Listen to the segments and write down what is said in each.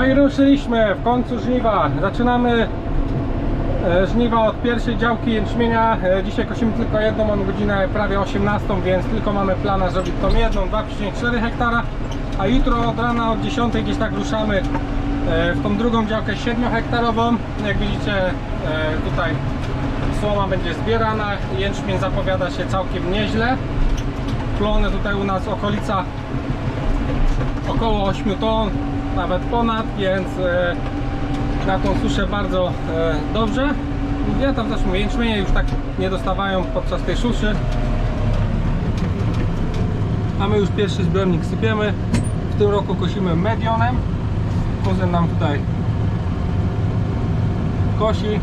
Wyruszyliśmy w końcu żniwa. Zaczynamy e, żniwa od pierwszej działki jęczmienia. E, Dzisiaj kosimy tylko jedną, mamy godzinę prawie 18, więc tylko mamy plana zrobić tą jedną 2,4 hektara. A jutro od rana od 10 gdzieś tak ruszamy e, w tą drugą działkę 7 hektarową. Jak widzicie tutaj słoma będzie zbierana. Jęczmień zapowiada się całkiem nieźle. Plony tutaj u nas okolica około 8 ton, nawet ponad, więc e, na tą suszę bardzo e, dobrze. Ja tam mówię, jęczmienie już tak nie dostawają podczas tej suszy. Mamy już pierwszy zbiornik, sypiemy. W tym roku kosimy medionem. Kuzyn nam tutaj kosi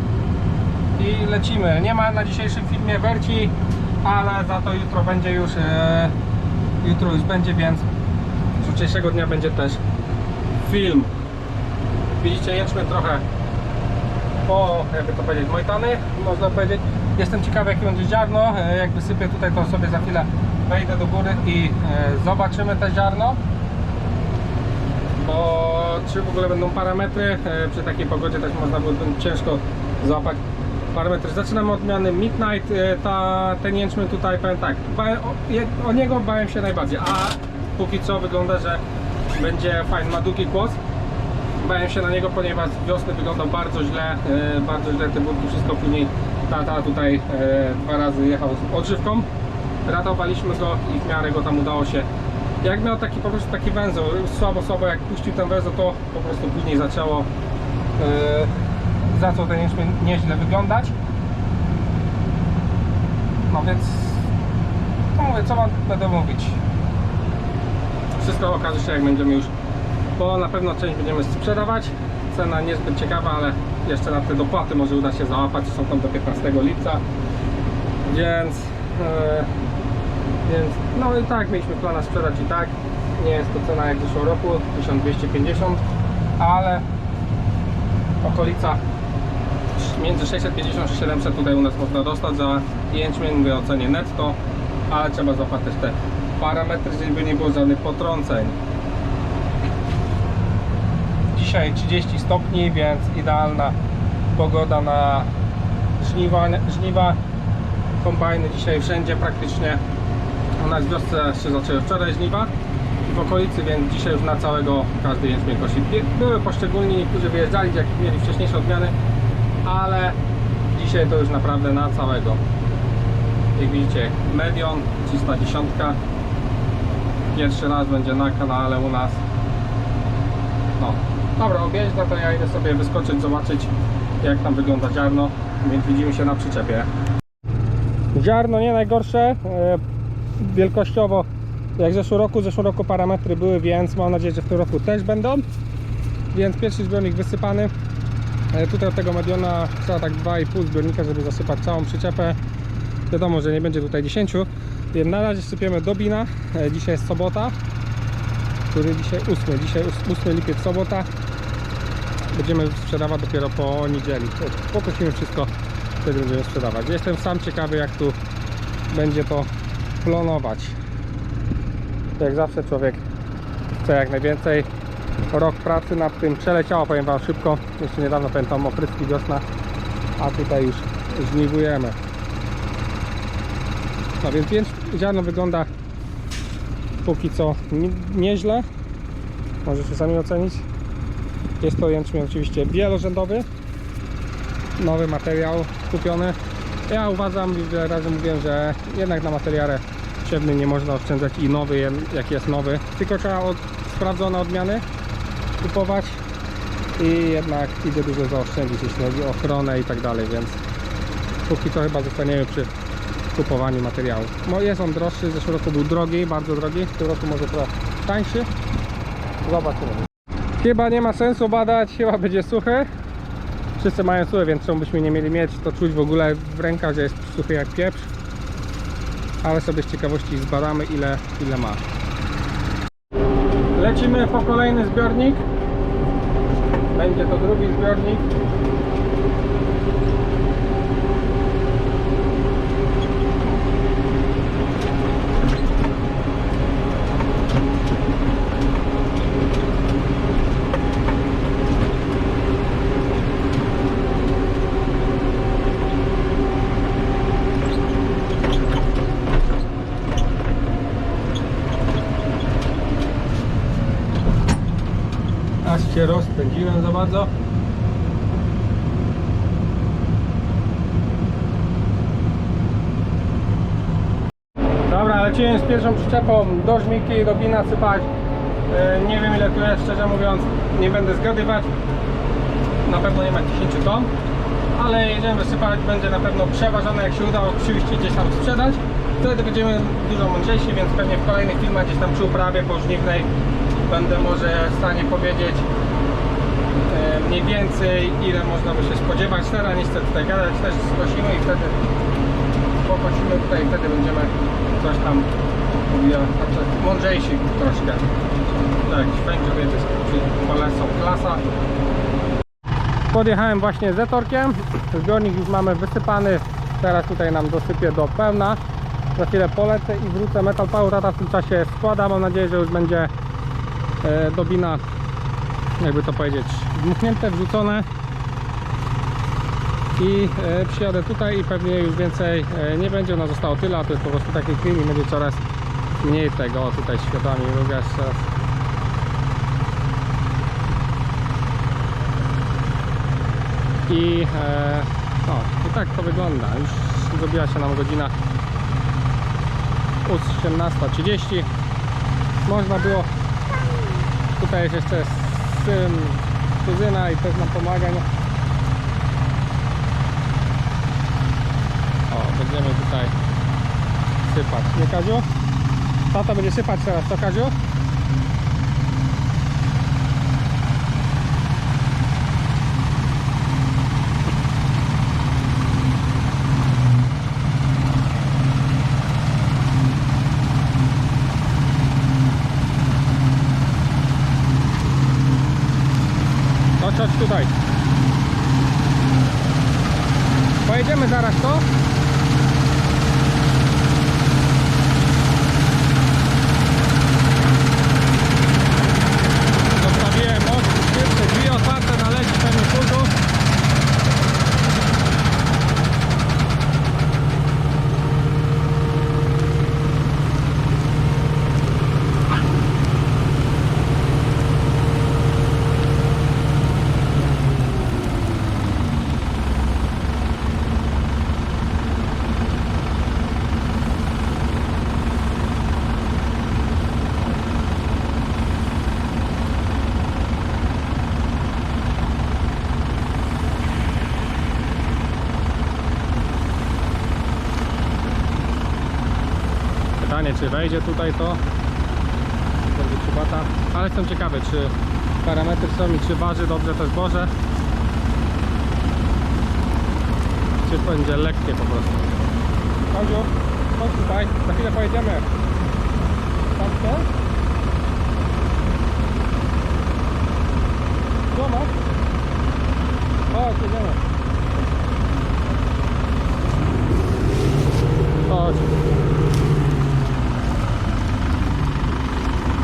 i lecimy. Nie ma na dzisiejszym filmie werci, ale za to jutro będzie już e, jutro już będzie, więc z jutrzejszego dnia będzie też film. Widzicie jęczmień trochę po, jakby to powiedzieć, mojtany, można powiedzieć. Jestem ciekawy jakie będzie ziarno. E, Jak wysypię tutaj, to sobie za chwilę wejdę do góry i e, zobaczymy te ziarno. Bo czy w ogóle będą parametry? E, Przy takiej pogodzie też można było ciężko złapać parametry. Zaczynamy od odmiany Midnight. Ta, ten jęczmień tutaj powiem tak, o, o niego bałem się najbardziej, a póki co wygląda, że będzie fajny, ma długi głos. Bałem się na niego, ponieważ wiosny wyglądał bardzo źle, e, bardzo źle te burki, wszystko później tata tutaj e, dwa razy jechał z odżywką. Ratowaliśmy go i w miarę go tam udało się. Jak miał taki po prostu taki węzeł, słabo słabo jak puścił ten węzeł, to po prostu później zaczęło e, zaczął ten jęczmień nieźle wyglądać. No więc no mówię, co wam będę mówić. Wszystko okaże się jak będziemy już bo na pewno część będziemy sprzedawać. Cena niezbyt ciekawa, ale jeszcze na te dopłaty może uda się załapać, są tam do 15 lipca. Więc, e, więc no i tak, mieliśmy plan sprzedać i tak. Nie jest to cena jak w zeszłym roku, 1250, ale okolica między 650 a 700 tutaj u nas można dostać za jęczmień, mówię o cenie netto, ale trzeba też te parametry, żeby nie było żadnych potrąceń. Dzisiaj 30 stopni, więc idealna pogoda na żniwa. żniwa. Kombajny dzisiaj wszędzie praktycznie. U nas w wiosce się zaczęły wczoraj żniwa w okolicy, więc dzisiaj już na całego każdy jęczmień kosi. Były poszczególni, niektórzy wyjeżdżali, jak mieli wcześniejsze odmiany, ale dzisiaj to już naprawdę na całego. Jak widzicie, Medion 310. Pierwszy raz będzie na kanale u nas. No, dobra, objeźdź, no to ja idę sobie wyskoczyć, zobaczyć jak tam wygląda ziarno, więc widzimy się na przyczepie. Ziarno nie najgorsze, e, wielkościowo jak w zeszłym roku, w zeszłym roku parametry były, więc mam nadzieję, że w tym roku też będą. Więc pierwszy zbiornik wysypany. E, Tutaj od tego mediona trzeba tak 2,5 zbiornika, żeby zasypać całą przyczepę. Wiadomo, że nie będzie tutaj 10, więc na razie sypiemy do bina. E, Dzisiaj jest sobota, który dzisiaj 8, dzisiaj 8 lipiec sobota. Będziemy sprzedawać dopiero po niedzieli. Pokosimy wszystko, wtedy będziemy sprzedawać. Jestem sam ciekawy jak tu będzie to plonować. Jak zawsze człowiek chce jak najwięcej. Rok pracy nad tym przeleciało, powiem Wam szybko. Jeszcze niedawno pamiętam opryski wiosna, a tutaj już żniwujemy. Więc, więc ziarno wygląda póki co nie- nieźle. Możecie sami ocenić. Jest to jęczmień oczywiście wielorzędowy. Nowy materiał kupiony. Ja uważam, wiele razy mówiłem, że jednak na materiale siewnym nie można oszczędzać i nowy, jak jest nowy. Tylko trzeba od, sprawdzone odmiany kupować i jednak idzie dużo zaoszczędzić, jeśli chodzi o ochronę i tak dalej, więc póki co chyba zostaniemy przy kupowaniu materiału. No jest on droższy, w zeszłym roku był drogi, bardzo drogi, w tym roku może trochę tańszy. Zobaczymy. Chyba nie ma sensu badać, chyba będzie suchy. Wszyscy mają suche, więc czemu byśmy nie mieli mieć, to czuć w ogóle w rękach, że jest suchy jak pieprz. Ale sobie z ciekawości zbadamy ile, ile ma. Lecimy po kolejny zbiornik. Będzie to drugi zbiornik. się rozpędziłem za bardzo. Dobra, lecimy z pierwszą przyczepą do żmiki, do wina sypać. E, Nie wiem ile tu jest, szczerze mówiąc, nie będę zgadywać. Na pewno nie ma 10 ton, ale jedziemy wysypać, będzie na pewno przeważone jak się uda oczywiście gdzieś tam sprzedać. Wtedy będziemy dużo mądrzejsi, więc pewnie w kolejnych filmach gdzieś tam przy uprawie pożniwnej będę może w stanie powiedzieć mniej więcej ile można by się spodziewać. Teraz nie chcę tutaj gadać, też skosimy i wtedy pokocimy tutaj i wtedy będziemy coś tam znaczy mądrzejsi troszkę. Tak, będzie ale są klasa. Podjechałem właśnie z torkiem. Zbiornik już mamy wysypany. Teraz tutaj nam dosypie do pełna. Za chwilę polecę i wrócę. Metal Power tata w tym czasie składa. Mam nadzieję, że już będzie e, dobina, jakby to powiedzieć, dmuchnięte, wrzucone. I e, przyjadę tutaj i pewnie już więcej e, nie będzie. Ona zostało tyle, a to jest po prostu taki film i będzie coraz mniej tego. Tutaj światłami lubię jeszcze raz. I, e, i tak to wygląda. Już zrobiła się nam godzina 18.30. Można było. Tutaj jest jeszcze syn, kuzyna i też nam pomaga. O, będziemy tutaj sypać. Nie Kaziu? Tata będzie sypać teraz, co Kaziu? Chodź tutaj. Pojedziemy zaraz to? Czy wejdzie tutaj to? Ale jestem ciekawy, czy parametry są i czy waży dobrze to zboże. Czy będzie lekkie po prostu. Koziu, chodź tutaj, za chwilę pojedziemy. Tam co? Chodź, jedziemy. Chodź.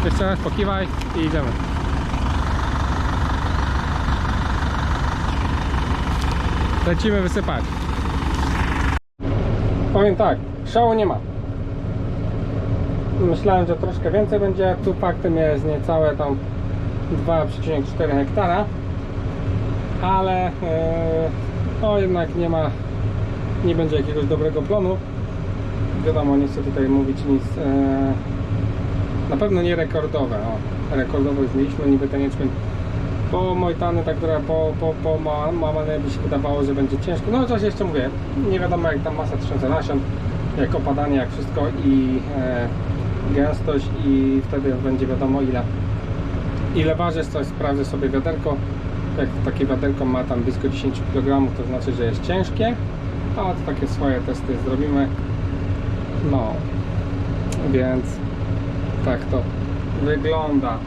Jeszcze pokiwaj i idziemy. Lecimy wysypać. Powiem tak, szału nie ma. Myślałem, że troszkę więcej będzie. Tu faktem jest niecałe tam 2,4 hektara. Ale e, no jednak nie ma, nie będzie jakiegoś dobrego plonu. Wiadomo, nie chcę tutaj mówić nic. Na pewno nie rekordowe. O, rekordowe już mieliśmy, niby ten po Mojtany, tak która po, po, po ma- Mamane by się wydawało, że będzie ciężko. No chociaż jeszcze mówię, nie wiadomo jak tam masa tysiąca nasion, jak opadanie, jak wszystko i e, gęstość i wtedy będzie wiadomo ile ile waży, coś sprawdzę sobie wiaderko. Jak takie wiaderko ma tam blisko 10 kg, to znaczy, że jest ciężkie. A to takie swoje testy zrobimy. No, więc tak to wygląda.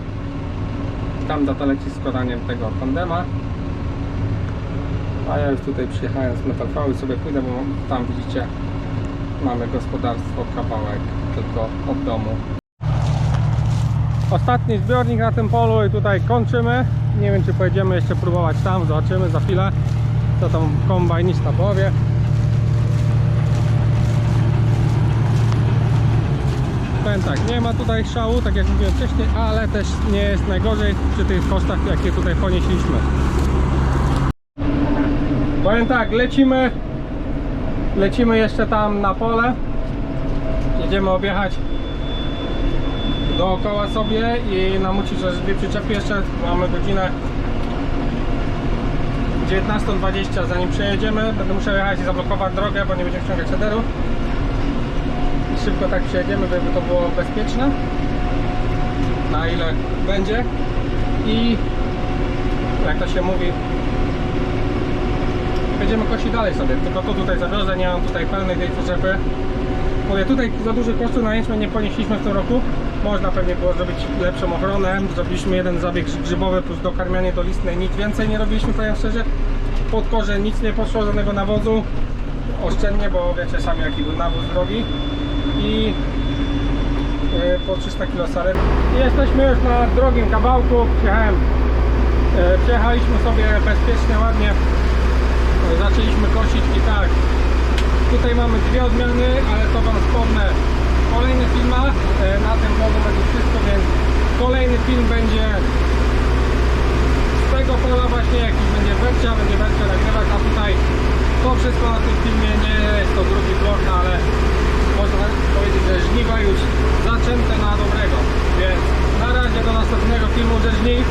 Tam data leci składaniem tego tandema. A ja już tutaj przyjechałem z Metalfały sobie pójdę, bo tam widzicie mamy gospodarstwo kawałek tylko od domu. Ostatni zbiornik na tym polu i tutaj kończymy. Nie wiem czy pojedziemy jeszcze próbować tam, zobaczymy za chwilę co tam kombajnista powie. Powiem tak, nie ma tutaj szału, tak jak mówiłem wcześniej, ale też nie jest najgorzej przy tych kosztach, jakie tutaj ponieśliśmy. Powiem tak, lecimy, lecimy jeszcze tam na pole, jedziemy objechać dookoła sobie i namucić że dwie przyczepy jeszcze, mamy godzinę 19.20 zanim przejedziemy, będę musiał jechać i zablokować drogę, bo nie będziemy wciągać headeru szybko tak przejedziemy, żeby to było bezpieczne na ile będzie i jak to się mówi będziemy kosić dalej sobie, tylko to tutaj zawiozę, nie mam tutaj pełnej tej przyczepy Mówię, tutaj za duży kosztów na jęczmień nie ponieśliśmy w tym roku. Można pewnie było zrobić lepszą ochronę. Zrobiliśmy jeden zabieg grzybowy plus dokarmianie do listnej. Nic więcej nie robiliśmy, powiem szczerze. Pod korze nic nie poszło, żadnego nawozu. Oszczędnie, bo wiecie sami jaki był nawóz drogi. I yy, po 300 kg jesteśmy już na drugim kawałku. Przyjechałem, yy, przyjechaliśmy sobie bezpiecznie, ładnie. Zaczęliśmy kosić i tak. Tutaj mamy dwie odmiany, ale to Wam wspomnę w kolejnych filmach. E, Na tym vlogu będzie wszystko, więc kolejny film będzie z tego pola właśnie, jakiś będzie wersja, będzie wersja nagrywać, a tutaj to wszystko na tym filmie nie jest to drugi vlog, ale można powiedzieć, że żniwa już zaczęte na dobrego. Więc na razie do następnego filmu ze żniw.